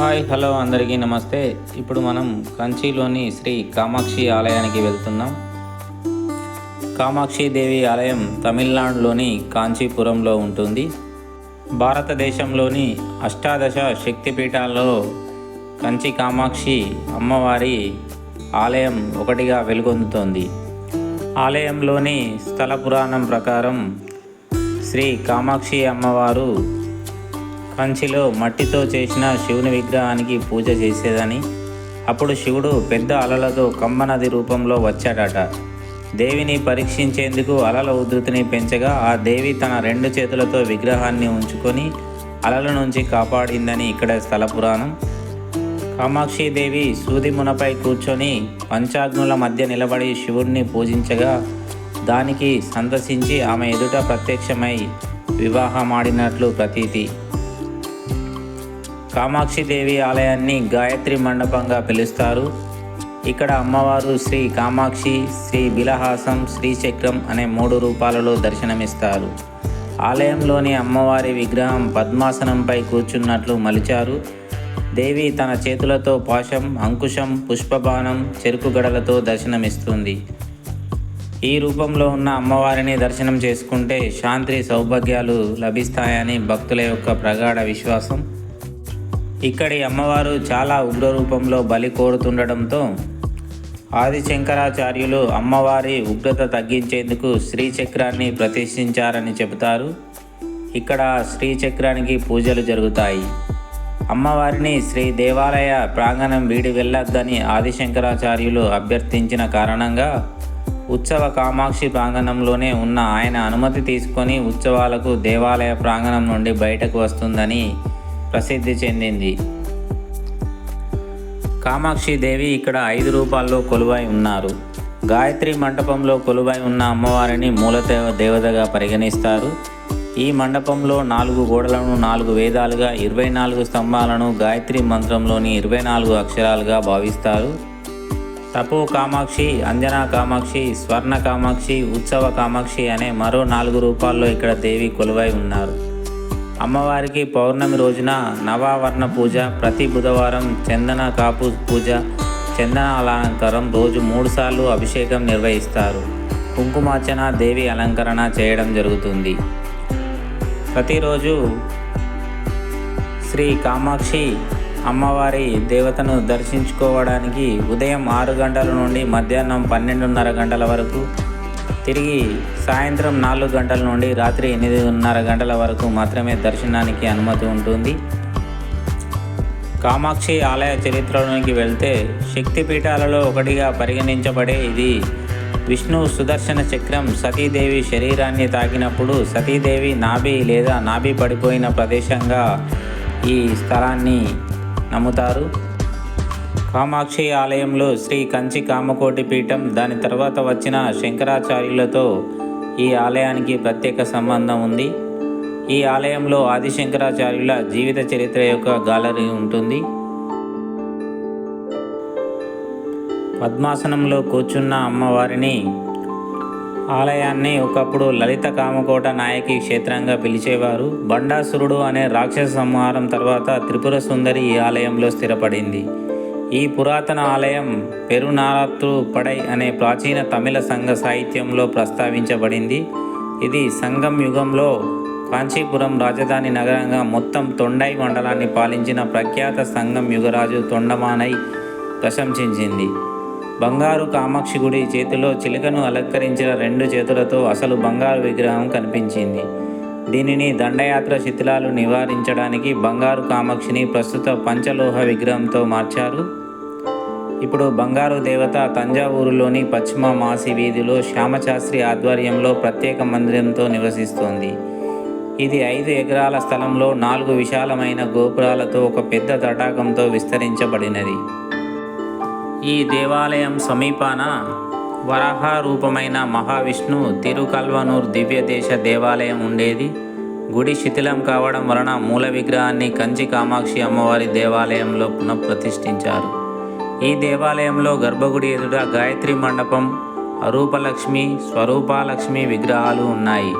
Hi hello అందరికీ నమస్తే. ఇప్పుడు మనం కంచిలోని శ్రీ కామాక్షి ఆలయానికి వెళ్తున్నాం. కామాక్షి దేవి ఆలయం తమిళనాడులోని కాంచీపురంలో ఉంటుంది. భారతదేశంలోని అష్టాదశ శక్తిపీఠాల్లో కంచి కామాక్షి అమ్మవారి ఆలయం ఒకటిగా వెలుగొందుతోంది. ఆలయంలోని స్థల పురాణం ప్రకారం శ్రీ కామాక్షి అమ్మవారు కంచిలో మట్టితో చేసిన శివుని విగ్రహానికి పూజ చేసేదని అప్పుడు శివుడు పెద్ద అలలతో కమ్మనది రూపంలో వచ్చాడట. దేవిని పరీక్షించేందుకు అలల ఉధృతిని పెంచగా ఆ దేవి తన రెండు చేతులతో విగ్రహాన్ని ఉంచుకొని అలల నుంచి కాపాడిందని ఇక్కడ స్థల పురాణం. కామాక్షి దేవి సూది మునపై కూర్చొని పంచాగ్నుల మధ్య నిలబడి శివుణ్ణి పూజించగా దానికి సందర్శించి ఆమె ఎదుట ప్రత్యక్షమై వివాహమాడినట్లు ప్రతీతి. కామాక్షి దేవి ఆలయాన్ని గాయత్రి మండపంగా పిలుస్తారు. ఇక్కడ అమ్మవారు శ్రీ కామాక్షి శ్రీ బిలహాసం శ్రీచక్రం అనే మూడు రూపాలలో దర్శనమిస్తారు. ఆలయంలోని అమ్మవారి విగ్రహం పద్మాసనంపై కూర్చున్నట్లు మలిచారు. దేవి తన చేతులతో పాశం అంకుశం పుష్పబాణం చెరుకు గడలతో దర్శనమిస్తుంది. ఈ రూపంలో ఉన్న అమ్మవారిని దర్శనం చేసుకుంటే శాంతి సౌభాగ్యాలు లభిస్తాయని భక్తుల యొక్క ప్రగాఢ విశ్వాసం. ఇక్కడి అమ్మవారు చాలా ఉగ్ర రూపంలో బలి కోరుతుండడంతో ఆది శంకరాచార్యులు అమ్మవారి ఉగ్రత తగ్గించేందుకు శ్రీచక్రాన్ని ప్రతిష్ఠించారని చెబుతారు. ఇక్కడ శ్రీచక్రానికి పూజలు జరుగుతాయి. అమ్మవారిని శ్రీ దేవాలయ ప్రాంగణం వీడి వెళ్ళొద్దని ఆదిశంకరాచార్యులు అభ్యర్థించిన కారణంగా ఉత్సవ కామాక్షి ప్రాంగణంలోనే ఉన్న ఆయన అనుమతి తీసుకొని ఉత్సవాలకు దేవాలయ ప్రాంగణం నుండి బయటకు వస్తుందని ప్రసిద్ధి చెందింది. కామాక్షి దేవి ఇక్కడ ఐదు రూపాల్లో కొలువై ఉన్నారు. గాయత్రి మండపంలో కొలువై ఉన్న అమ్మవారిని మూలదేవ దేవతగా పరిగణిస్తారు. ఈ మండపంలో నాలుగు గోడలను నాలుగు వేదాలుగా ఇరవై నాలుగు స్తంభాలను గాయత్రి మంత్రంలోని ఇరవై నాలుగు అక్షరాలుగా భావిస్తారు. తపో కామాక్షి అంజనా కామాక్షి స్వర్ణ కామాక్షి ఉత్సవ కామాక్షి అనే మరో నాలుగు రూపాల్లో ఇక్కడ దేవి కొలువై ఉన్నారు. అమ్మవారికి పౌర్ణమి రోజున నవావర్ణ పూజ ప్రతి బుధవారం చందన కాపు పూజ చందన అలంకారం రోజు మూడుసార్లు అభిషేకం నిర్వహిస్తారు. కుంకుమార్చన దేవి అలంకరణ చేయడం జరుగుతుంది. ప్రతిరోజు శ్రీ కామాక్షి అమ్మవారి దేవతను దర్శించుకోవడానికి ఉదయం ఆరు గంటల నుండి మధ్యాహ్నం పన్నెండున్నర గంటల వరకు తిరిగి సాయంత్రం నాలుగు గంటల నుండి రాత్రి ఎనిమిదిన్నర గంటల వరకు మాత్రమే దర్శనానికి అనుమతి ఉంటుంది. కామాక్షి ఆలయ చరిత్రలోనికి వెళ్తే శక్తిపీఠాలలో ఒకటిగా పరిగణించబడే ఇది విష్ణు సుదర్శన చక్రం. సతీదేవి శరీరాన్ని తాకినప్పుడు సతీదేవి నాభి లేదా నాభి పడిపోయిన ప్రదేశంగా ఈ స్థలాన్ని నమ్ముతారు. కామాక్షి ఆలయంలో శ్రీ కంచి కామకోటి పీఠం దాని తర్వాత వచ్చిన శంకరాచార్యులతో ఈ ఆలయానికి ప్రత్యేక సంబంధం ఉంది. ఈ ఆలయంలో ఆదిశంకరాచార్యుల జీవిత చరిత్ర యొక్క గాలరీ ఉంటుంది. పద్మాసనంలో కూర్చున్న అమ్మవారిని ఆలయాన్ని ఒకప్పుడు లలిత కామకోట నాయకి క్షేత్రంగా పిలిచేవారు. బండాసురుడు అనే రాక్షస సంహారం తర్వాత త్రిపుర సుందరి ఈ ఆలయంలో స్థిరపడింది. ఈ పురాతన ఆలయం పెరునారత్తు పడై అనే ప్రాచీన తమిళ సంఘ సాహిత్యంలో ప్రస్తావించబడింది. ఇది సంగం యుగంలో కాంచీపురం రాజధాని నగరంగా మొత్తం తొండై మండలాన్ని పాలించిన ప్రఖ్యాత సంఘం యుగరాజు తొండమానై ప్రశంసించింది. బంగారు కామాక్షి గుడి చేతిలో చిలుకను అలంకరించిన రెండు చేతులతో అసలు బంగారు విగ్రహం కనిపించింది. దీనిని దండయాత్ర శిథిలాలు నివారించడానికి బంగారు కామాక్షిని ప్రస్తుత పంచలోహ విగ్రహంతో మార్చారు. ఇప్పుడు బంగారు దేవత తంజావూరులోని పశ్చిమ మాసి వీధిలో శ్యామశాస్త్రి ఆధ్వర్యంలో ప్రత్యేక మందిరంతో నివసిస్తోంది. ఇది ఐదు ఎకరాల స్థలంలో నాలుగు విశాలమైన గోపురాలతో ఒక పెద్ద తటాకంతో విస్తరించబడినది. ఈ దేవాలయం సమీపాన వరాహ రూపమైన మహావిష్ణు తిరుకల్వనూర్ దివ్యదేశ దేవాలయం ఉండేది. గుడి శిథిలం కావడం వలన మూల విగ్రహాన్ని కంచి కామాక్షి అమ్మవారి దేవాలయంలో పునఃప్రతిష్ఠించారు. ఈ దేవాలయంలో గర్భగుడి ఎదుట గాయత్రి మండపం అరూపలక్ష్మి స్వరూపాలక్ష్మి విగ్రహాలు ఉన్నాయి.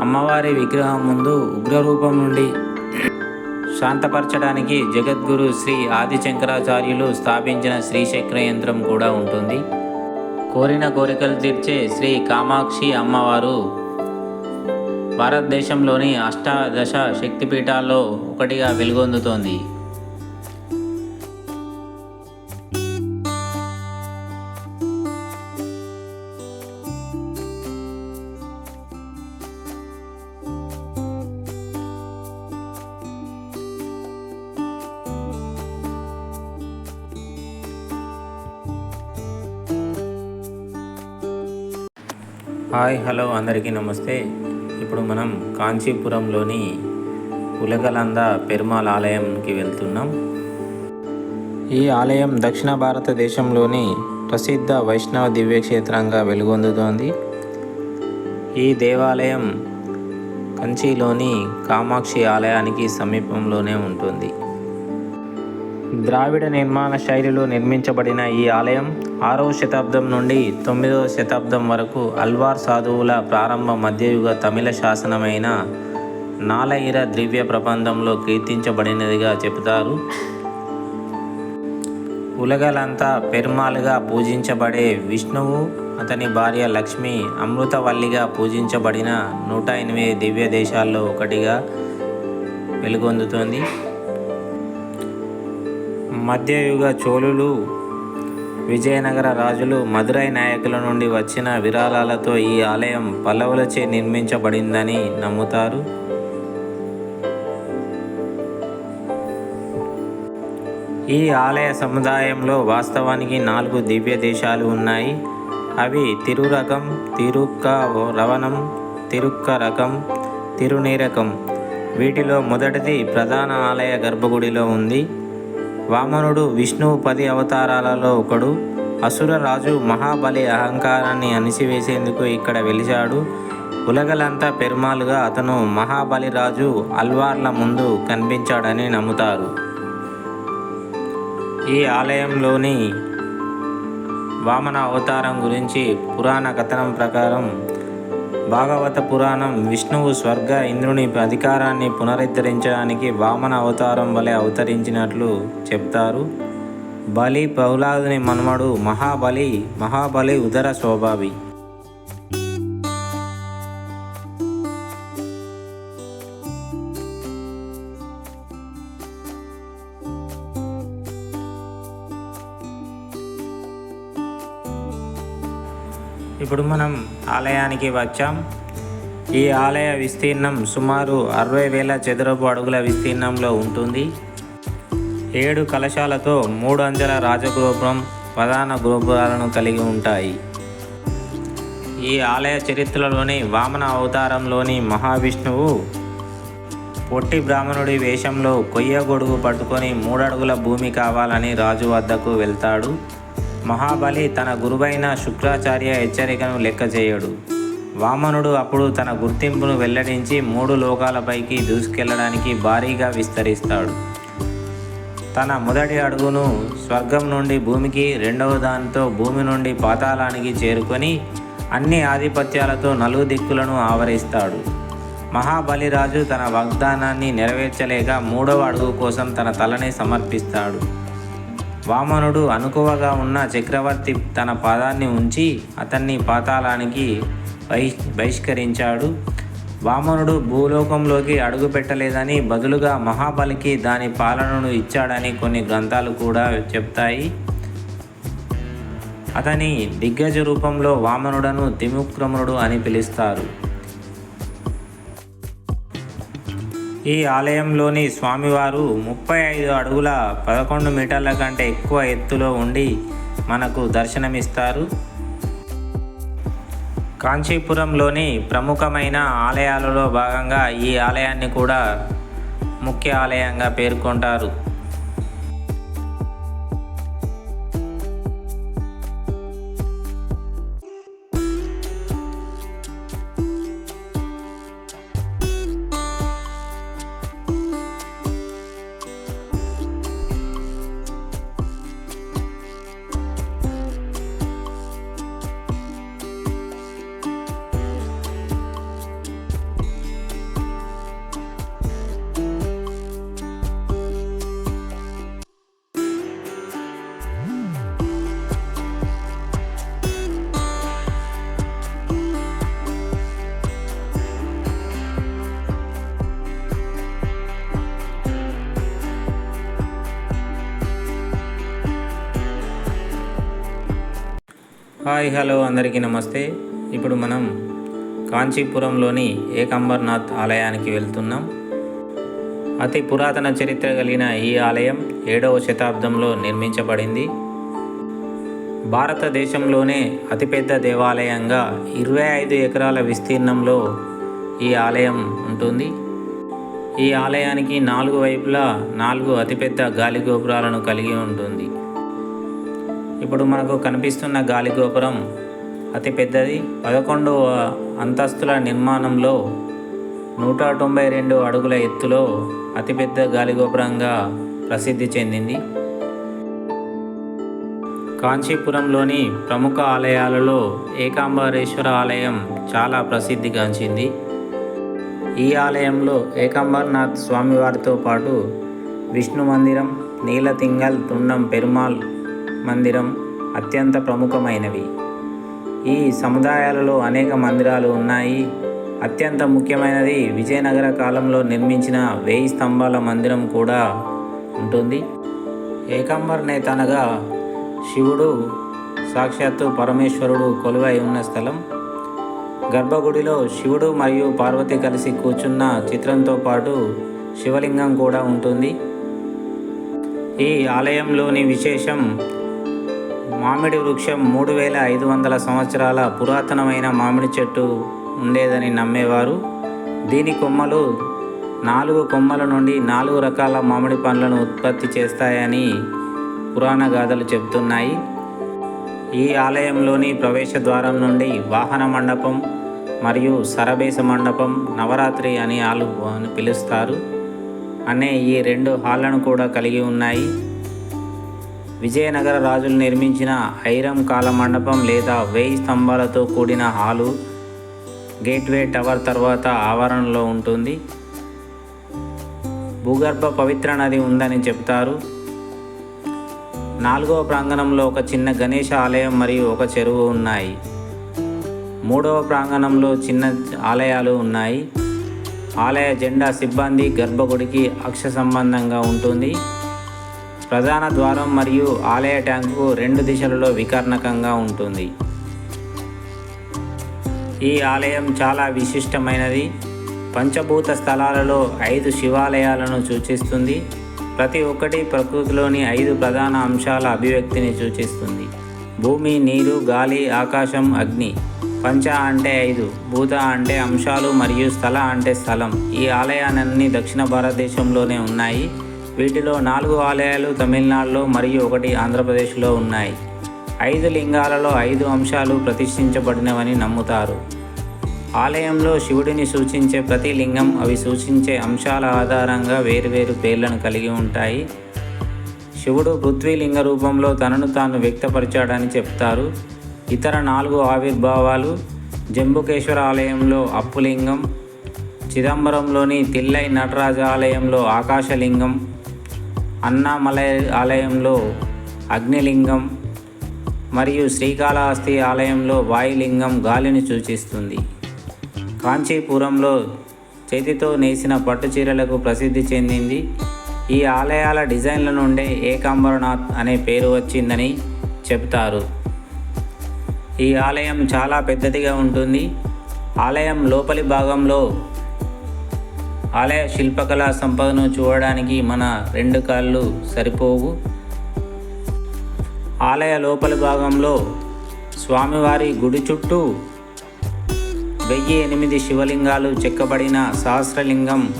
అమ్మవారి విగ్రహం ముందు ఉగ్రరూపం నుండి శాంతపరచడానికి జగద్గురు శ్రీ ఆదిశంకరాచార్యులు స్థాపించిన శ్రీచక్ర యంత్రం కూడా ఉంటుంది. కోరిన కోరికలు తీర్చే శ్రీ కామాక్షి అమ్మవారు భారతదేశంలోని అష్టాదశ శక్తిపీఠాల్లో ఒకటిగా వెలుగొందుతోంది. హాయ్ హలో అందరికీ నమస్తే. ఇప్పుడు మనం కాంచీపురంలోని ఉలగలంద పెరుమాల్ ఆలయంకి వెళ్తున్నాం. ఈ ఆలయం దక్షిణ భారతదేశంలోని ప్రసిద్ధ వైష్ణవ దివ్యక్షేత్రంగా వెలుగొందుతోంది. ఈ దేవాలయం కంచిలోని కామాక్షి ఆలయానికి సమీపంలోనే ఉంటుంది. ద్రావిడ నిర్మాణ శైలిలో నిర్మించబడిన ఈ ఆలయం ఆరవ శతాబ్దం నుండి తొమ్మిదవ శతాబ్దం వరకు అల్వార్ సాధువుల ప్రారంభ మధ్యయుగ తమిళ శాసనమైన నాలయిర దివ్య ప్రబంధంలో కీర్తించబడినదిగా చెబుతారు. ఉలగలంతా పెరుమాలుగా పూజించబడే విష్ణువు అతని భార్య లక్ష్మి అమృతవల్లిగా పూజించబడిన నూట ఎనిమిది దివ్య దేశాల్లో ఒకటిగా వెలుగొందుతోంది. మధ్యయుగ చోళులు విజయనగర రాజులు మదురై నాయకుల నుండి వచ్చిన విరాళాలతో ఈ ఆలయం పల్లవులచే నిర్మించబడిందని నమ్ముతారు. ఈ ఆలయ సముదాయంలో వాస్తవానికి నాలుగు దివ్య దేశాలు ఉన్నాయి. అవి తిరురకం తిరుక్క రవణం తిరుక్క రకం తిరునీరకం. వీటిలో మొదటిది ప్రధాన ఆలయ గర్భగుడిలో ఉంది. వామనుడు విష్ణువు పది అవతారాలలో ఒకడు. అసుర రాజు మహాబలి అహంకారాన్ని అణిచివేసేందుకు ఇక్కడ వెలిచాడు ఉలగలంతా పెరుమాలుగా అతను మహాబలి రాజు అల్వార్ల ముందు కనిపించాడని నమ్ముతారు. ఈ ఆలయంలోని వామన అవతారం గురించి పురాణ కథనం ప్రకారం భాగవత పురాణం విష్ణువు స్వర్గ ఇంద్రుని అధికారాన్ని పునరుద్ధరించడానికి వామన అవతారం వలె అవతరించినట్లు చెప్తారు. బలి ప్రహ్లాదుని మనుమడు మహాబలి మహాబలి ఉదర స్వభావి. ఇప్పుడు మనం ఆలయానికి వచ్చాం. ఈ ఆలయ విస్తీర్ణం సుమారు అరవై వేల చదరపు అడుగుల విస్తీర్ణంలో ఉంటుంది. ఏడు కలశాలతో మూడు అంచెల రాజగోపురం ప్రధాన గోపురాలను కలిగి ఉంటాయి. ఈ ఆలయ చరిత్రలోని వామన అవతారంలోని మహావిష్ణువు పొట్టి బ్రాహ్మణుడి వేషంలో కొయ్య గొడుగు పట్టుకొని మూడడుగుల భూమి కావాలని రాజు వద్దకు వెళ్తాడు. మహాబలి తన గురువైన శుక్రాచార్య హెచ్చరికను లెక్క చేయడు. వామనుడు అప్పుడు తన గుర్తింపును వెల్లడించి మూడు లోకాలపైకి దూసుకెళ్ళడానికి భారీగా విస్తరిస్తాడు. తన మొదటి అడుగును స్వర్గం నుండి భూమికి రెండవ దానితో భూమి నుండి పాతాళానికి చేరుకొని అన్ని ఆధిపత్యాలతో నలుగు దిక్కులను ఆవరిస్తాడు. మహాబలిరాజు తన వాగ్దానాన్ని నెరవేర్చలేక మూడవ అడుగు కోసం తన తలని సమర్పిస్తాడు. వామనుడు అనుకువగా ఉన్న చక్రవర్తి తన పాదాన్ని ఉంచి అతన్ని పాతాళానికి బహి బహిష్కరించాడు. వామనుడు భూలోకంలోకి అడుగు పెట్టలేదని బదులుగా మహాబలికి దాని పాలనను ఇచ్చాడని కొన్ని గ్రంథాలు కూడా చెప్తాయి. అతని దిగ్గజ రూపంలో వామనుడను త్రిముక్రమునుడు అని పిలుస్తారు. ఈ ఆలయంలోని స్వామివారు ముప్పై ఐదు అడుగుల పదకొండు మీటర్ల కంటే ఎక్కువ ఎత్తులో ఉండి మనకు దర్శనమిస్తారు. కాంచీపురంలోని ప్రముఖమైన ఆలయాలలో భాగంగా ఈ ఆలయాన్ని కూడా ముఖ్య ఆలయంగా పేర్కొంటారు. హాయ్ హలో అందరికీ నమస్తే. ఇప్పుడు మనం కాంచీపురంలోని ఏకంబర్నాథ్ ఆలయానికి వెళ్తున్నాం. అతి పురాతన చరిత్ర కలిగిన ఈ ఆలయం ఏడవ శతాబ్దంలో నిర్మించబడింది. భారతదేశంలోనే అతిపెద్ద దేవాలయంగా ఇరవై ఐదు ఎకరాల విస్తీర్ణంలో ఈ ఆలయం ఉంటుంది. ఈ ఆలయానికి నాలుగు వైపులా నాలుగు అతిపెద్ద గాలి గోపురాలను కలిగి ఉంటుంది. ఇప్పుడు మనకు కనిపిస్తున్న గాలి గోపురం అతి పెద్దది. పదకొండవ అంతస్తుల నిర్మాణంలో నూట తొంభై రెండు అడుగుల ఎత్తులో అతిపెద్ద గాలి గోపురంగా ప్రసిద్ధి చెందింది. కాంచీపురంలోని ప్రముఖ ఆలయాలలో ఏకాంబరేశ్వర ఆలయం చాలా ప్రసిద్ధిగాంచింది. ఈ ఆలయంలో ఏకాంబర్నాథ్ స్వామివారితో పాటు విష్ణు మందిరం నీలతింగల్ తుండం పెరుమాళ్ మందిరం అత్యంత ప్రముఖమైనవి. ఈ సముదాయాలలో అనేక మందిరాలు ఉన్నాయి. అత్యంత ముఖ్యమైనది విజయనగర కాలంలో నిర్మించిన వేయి స్తంభాల మందిరం కూడా ఉంటుంది. ఏకాంబర్ నేత అనగా శివుడు సాక్షాత్తు పరమేశ్వరుడు కొలువై ఉన్న స్థలం. గర్భగుడిలో శివుడు మరియు పార్వతి కలిసి కూర్చున్న చిత్రంతో పాటు శివలింగం కూడా ఉంటుంది. ఈ ఆలయంలోని విశేషం మామిడి వృక్షం మూడు వేల ఐదు వందల సంవత్సరాల పురాతనమైన మామిడి చెట్టు ఉండేదని నమ్మేవారు. దీని కొమ్మలు నాలుగు కొమ్మల నుండి నాలుగు రకాల మామిడి పండ్లను ఉత్పత్తి చేస్తాయని పురాణ గాథలు చెబుతున్నాయి. ఈ ఆలయంలోని ప్రవేశ ద్వారం నుండి వాహన మండపం మరియు సరబేస మండపం నవరాత్రి అని ఆలు అని పిలుస్తారు. అనే ఈ రెండు హాళ్ళను కూడా కలిగి ఉన్నాయి. విజయనగర రాజులు నిర్మించిన ఐరం కాల మండపం లేదా వేయి స్తంభాలతో కూడిన హాలు గేట్వే టవర్ తర్వాత ఆవరణలో ఉంటుంది. భూగర్భ పవిత్ర నది ఉందని చెప్తారు నాలుగవ ప్రాంగణంలో ఒక చిన్న గణేష ఆలయం మరియు ఒక చెరువు ఉన్నాయి. మూడవ ప్రాంగణంలో చిన్న ఆలయాలు ఉన్నాయి. ఆలయ జెండా సిబ్బంది గర్భగుడికి అక్ష సంబంధంగా ఉంటుంది. ప్రధాన ద్వారం మరియు ఆలయ ట్యాంకు రెండు దిశలలో వికర్ణకంగా ఉంటుంది. ఈ ఆలయం చాలా విశిష్టమైనది. పంచభూత స్థలాలలో ఐదు శివాలయాలను సూచిస్తుంది. ప్రతి ఒక్కటి ప్రకృతిలోని ఐదు ప్రధాన అంశాల అభివ్యక్తిని సూచిస్తుంది. భూమి నీరు గాలి ఆకాశం అగ్ని. పంచ అంటే ఐదు భూత అంటే అంశాలు మరియు స్థల అంటే స్థలం. ఈ ఆలయాలన్నీ దక్షిణ భారతదేశంలోనే ఉన్నాయి. వీటిలో నాలుగు ఆలయాలు తమిళనాడులో మరియు ఒకటి ఆంధ్రప్రదేశ్లో ఉన్నాయి. ఐదు లింగాలలో ఐదు అంశాలు ప్రతిష్ఠించబడినవని నమ్ముతారు. ఆలయంలో శివుడిని సూచించే ప్రతి లింగం అవి సూచించే అంశాల ఆధారంగా వేరువేరు పేర్లను కలిగి ఉంటాయి. శివుడు పృథ్వీలింగ రూపంలో తనను తాను వ్యక్తపరిచాడని చెప్తారు. ఇతర నాలుగు ఆవిర్భావాలు జంబుకేశ్వర ఆలయంలో అప్పులింగం చిదంబరంలోని తిల్లై నటరాజ ఆలయంలో ఆకాశలింగం అన్నామలై ఆలయంలో అగ్నిలింగం మరియు శ్రీకాళహస్తి ఆలయంలో వాయులింగం గాలిని సూచిస్తుంది. కాంచీపురంలో చేతితో నేసిన పట్టు చీరలకు ప్రసిద్ధి చెందింది. ఈ ఆలయాల డిజైన్ల నుండే ఏకాంబరనాథ్ అనే పేరు వచ్చిందని చెబుతారు. ఈ ఆలయం చాలా పెద్దదిగా ఉంటుంది. ఆలయం లోపలి భాగంలో ఆలయ శిల్పకళా సంపదను చూడడానికి మన రెండు కాళ్ళు సరిపోవు. ఆలయ లోపలి భాగంలో స్వామివారి గుడి చుట్టూ వెయ్యి ఎనిమిది శివలింగాలు చెక్కబడిన సహస్రలింగం.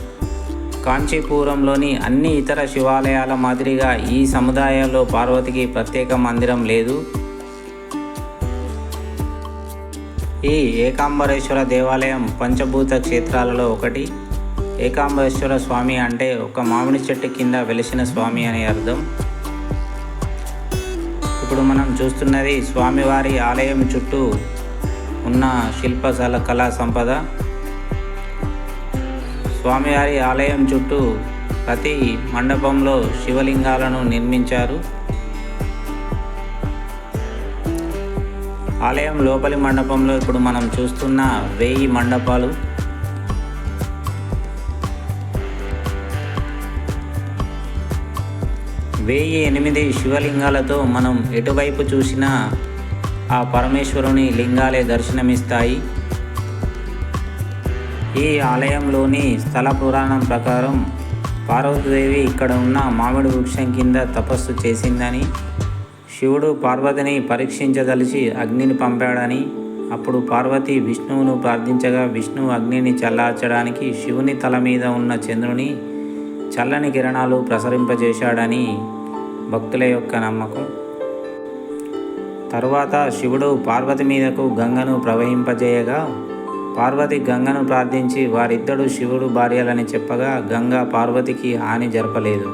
కాంచీపురంలోని అన్ని ఇతర శివాలయాల మాదిరిగా ఈ సముదాయంలో పార్వతికి ప్రత్యేక మందిరం లేదు. ఈ ఏకాంబరేశ్వర దేవాలయం పంచభూత క్షేత్రాలలో ఒకటి. ఏకాంబేశ్వర స్వామి అంటే ఒక మామిడి చెట్టు కింద వెలిసిన స్వామి అనే అర్థం. ఇప్పుడు మనం చూస్తున్నది స్వామివారి ఆలయం చుట్టూ ఉన్న శిల్పశాల కళా సంపద. స్వామివారి ఆలయం చుట్టూ ప్రతి మండపంలో శివలింగాలను నిర్మించారు. ఆలయం లోపలి మండపంలో ఇప్పుడు మనం చూస్తున్న వెయ్యి మండపాలు. వెయ్యి ఎనిమిది శివలింగాలతో మనం ఎటువైపు చూసినా ఆ పరమేశ్వరుని లింగాలే దర్శనమిస్తాయి. ఈ ఆలయంలోని స్థల పురాణం ప్రకారం పార్వతీదేవి ఇక్కడ ఉన్న మామిడి వృక్షం కింద తపస్సు చేసిందని శివుడు పార్వతిని పరీక్షించదలిచి అగ్నిని పంపాడని అప్పుడు పార్వతి విష్ణువును ప్రార్థించగా విష్ణువు అగ్నిని చల్లార్చడానికి శివుని తల మీద ఉన్న చంద్రుని చల్లని కిరణాలు ప్రసరింపజేశాడని భక్తుల యొక్క నమ్మకం. తరువాత శివుడు పార్వతి మీదకు గంగను ప్రవహింపజేయగా పార్వతి గంగను ప్రార్థించి వారిద్దరూ శివుడు భార్యలని చెప్పగా గంగ పార్వతికి హాని జరపలేదు.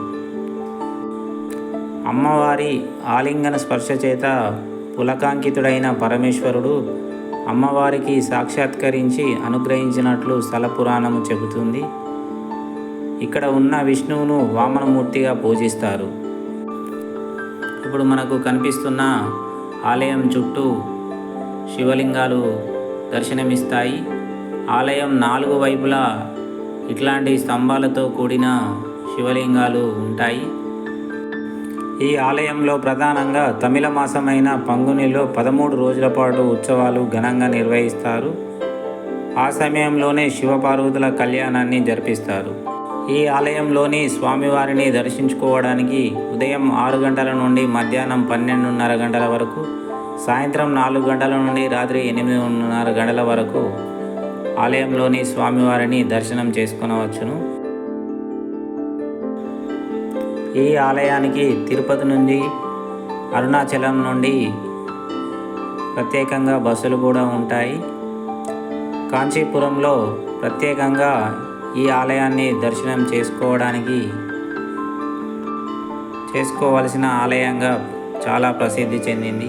అమ్మవారి ఆలింగన స్పర్శ చేత పులకాంకితుడైన పరమేశ్వరుడు అమ్మవారికి సాక్షాత్కరించి అనుగ్రహించినట్లు స్థల పురాణము చెబుతుంది. ఇక్కడ ఉన్న విష్ణువును వామనమూర్తిగా పూజిస్తారు. ఇప్పుడు మనకు కనిపిస్తున్న ఆలయం చుట్టూ శివలింగాలు దర్శనమిస్తాయి. ఆలయం నాలుగు వైపులా ఇట్లాంటి స్తంభాలతో కూడిన శివలింగాలు ఉంటాయి. ఈ ఆలయంలో ప్రధానంగా తమిళ మాసమైన పంగునిలో పదమూడు రోజుల పాటు ఉత్సవాలు ఘనంగా నిర్వహిస్తారు. ఆ సమయంలోనే శివపార్వతుల కళ్యాణాన్ని జరిపిస్తారు. ఈ ఆలయంలోని స్వామివారిని దర్శించుకోవడానికి ఉదయం ఆరు గంటల నుండి మధ్యాహ్నం పన్నెండున్నర గంటల వరకు సాయంత్రం నాలుగు గంటల నుండి రాత్రి ఎనిమిదిన్నర గంటల వరకు ఆలయంలోని స్వామివారిని దర్శనం చేసుకునవచ్చును. ఈ ఆలయానికి తిరుపతి నుండి అరుణాచలం నుండి ప్రత్యేకంగా బస్సులు కూడా ఉంటాయి. కాంచీపురంలో ప్రత్యేకంగా ఈ ఆలయాన్ని దర్శనం చేసుకోవడానికి చేసుకోవలసిన ఆలయంగా చాలా ప్రసిద్ధి చెందింది.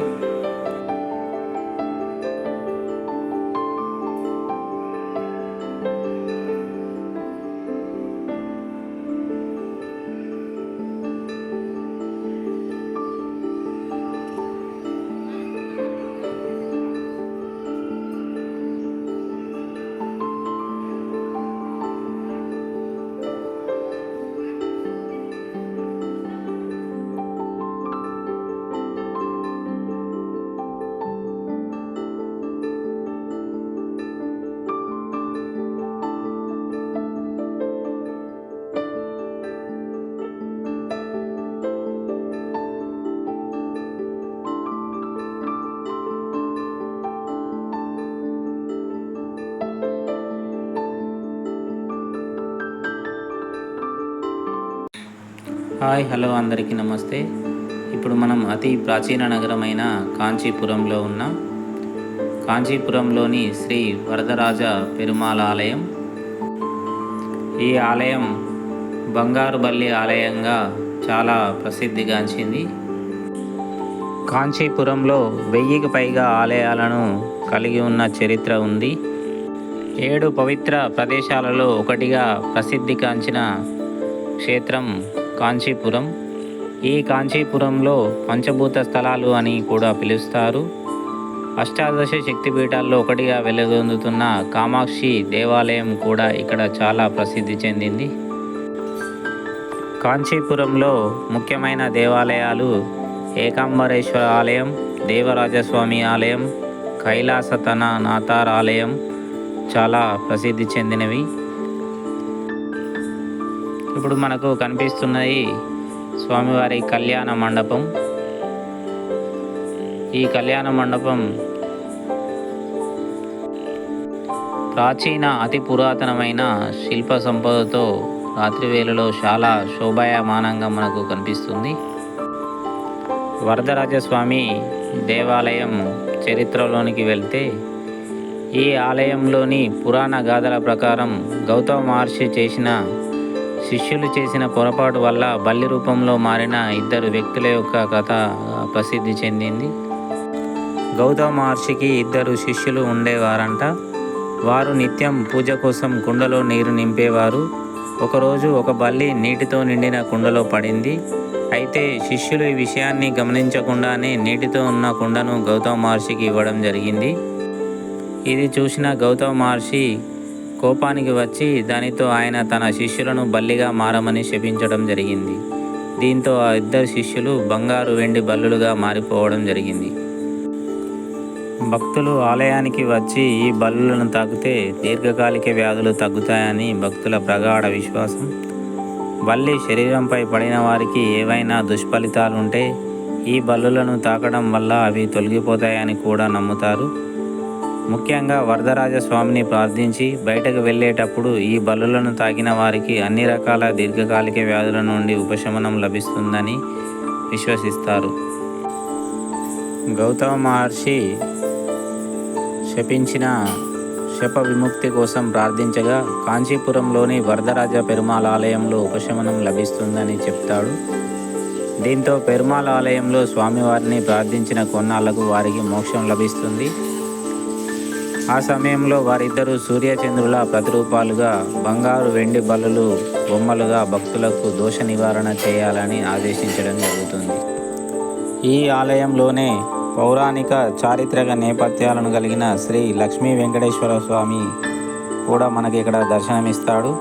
హాయ్ హలో అందరికీ నమస్తే. ఇప్పుడు మనం అతి ప్రాచీన నగరమైన కాంచీపురంలో ఉన్నాం కాంచీపురంలోని శ్రీ వరదరాజ పెరుమాల ఆలయం. ఈ ఆలయం బంగారు బల్లి ఆలయంగా చాలా ప్రసిద్ధిగాంచింది కాంచీపురంలో వెయ్యికి పైగా ఆలయాలను కలిగి ఉన్న చరిత్ర ఉంది. ఏడు పవిత్ర ప్రదేశాలలో ఒకటిగా ప్రసిద్ధిగాంచిన క్షేత్రం కాంచీపురం. ఈ కాంచీపురంలో పంచభూత స్థలాలు అని కూడా పిలుస్తారు. అష్టాదశ శక్తిపీఠాల్లో ఒకటిగా వెలుగొందుతున్న కామాక్షి దేవాలయం కూడా ఇక్కడ చాలా ప్రసిద్ధి చెందింది. కాంచీపురంలో ముఖ్యమైన దేవాలయాలు ఏకాంబరేశ్వర ఆలయం దేవరాజస్వామి ఆలయం కైలాసతన నాతార్ ఆలయం చాలా ప్రసిద్ధి చెందినవి. ఇప్పుడు మనకు కనిపిస్తున్నది స్వామివారి కళ్యాణ మండపం. ఈ కళ్యాణ మండపం ప్రాచీన అతి పురాతనమైన శిల్ప సంపదతో రాత్రివేళలో చాలా శోభాయమానంగా మనకు కనిపిస్తుంది. వరదరాజస్వామి దేవాలయం చరిత్రలోనికి వెళ్తే ఈ ఆలయంలోని పురాణ గాథల ప్రకారం గౌతమ మహర్షి చేసిన శిష్యులు చేసిన పొరపాటు వల్ల బల్లి రూపంలో మారిన ఇద్దరు వ్యక్తుల యొక్క కథ ప్రసిద్ధి చెందింది. గౌతమ మహర్షికి ఇద్దరు శిష్యులు ఉండేవారంట. వారు నిత్యం పూజ కోసం కుండలో నీరు నింపేవారు. ఒకరోజు ఒక బల్లి నీటితో నిండిన కుండలో పడింది. అయితే శిష్యులు ఈ విషయాన్ని గమనించకుండానే నీటితో ఉన్న కుండను గౌతమ మహర్షికి ఇవ్వడం జరిగింది. ఇది చూసిన గౌతమ మహర్షి కోపానికి వచ్చి దానితో ఆయన తన శిష్యులను బల్లిగా మారమని శపించడం జరిగింది. దీంతో ఆ ఇద్దరు శిష్యులు బంగారు వెండి బల్లులుగా మారిపోవడం జరిగింది. భక్తులు ఆలయానికి వచ్చి ఈ బల్లులను తాకితే దీర్ఘకాలిక వ్యాధులు తగ్గుతాయని భక్తుల ప్రగాఢ విశ్వాసం. బల్లి శరీరంపై పడిన వారికి ఏవైనా దుష్ఫలితాలుంటే ఈ బల్లులను తాకడం వల్ల అవి తొలగిపోతాయని కూడా నమ్ముతారు. ముఖ్యంగా వరదరాజ స్వామిని ప్రార్థించి బయటకు వెళ్ళేటప్పుడు ఈ బలులను తాకిన వారికి అన్ని రకాల దీర్ఘకాలిక వ్యాధుల నుండి ఉపశమనం లభిస్తుందని విశ్వసిస్తారు. గౌతమ మహర్షి శపించిన శప విముక్తి కోసం ప్రార్థించగా కాంచీపురంలోని వరదరాజ పెరుమాళ్ ఆలయంలో ఉపశమనం లభిస్తుందని చెప్తాడు. దీంతో పెరుమాళ్ ఆలయంలో స్వామివారిని ప్రార్థించిన కొన్నాళ్ళకు వారికి మోక్షం లభిస్తుంది. ఆ సమయంలో వారిద్దరూ సూర్యచంద్రుల ప్రతిరూపాలుగా బంగారు వెండి బల్లలు బొమ్మలుగా భక్తులకు దోష నివారణ చేయాలని ఆదేశించడం జరుగుతుంది. ఈ ఆలయంలోనే పౌరాణిక చారిత్రక నేపథ్యాలను కలిగిన శ్రీ లక్ష్మీ వెంకటేశ్వర స్వామి కూడా మనకి ఇక్కడ దర్శనమిస్తాడు.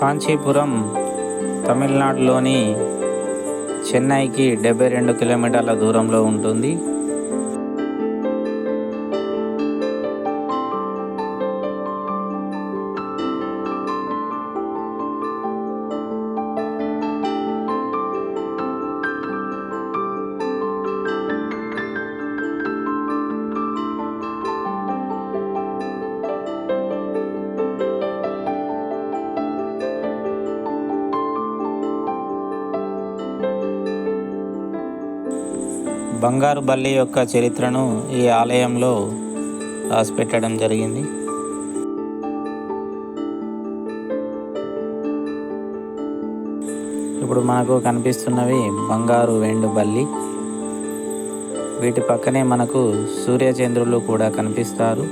కాంచీపురం తమిళనాడులోని చెన్నైకి డెబ్బై రెండు కిలోమీటర్ల దూరంలో ఉంటుంది. బంగారు బల్లి యొక్క చరిత్రను ఈ ఆలయంలో రాసిపెట్టడం జరిగింది. ఇప్పుడు మనకు కనిపిస్తున్నవి బంగారు వెండు బల్లి. వీటి పక్కనే మనకు సూర్యచంద్రులు కూడా కనిపిస్తారు.